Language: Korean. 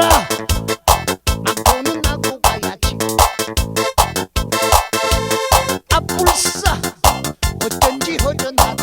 얘들아 악보는 하고 가야지. 아 불싸 어쩐지 허전하다.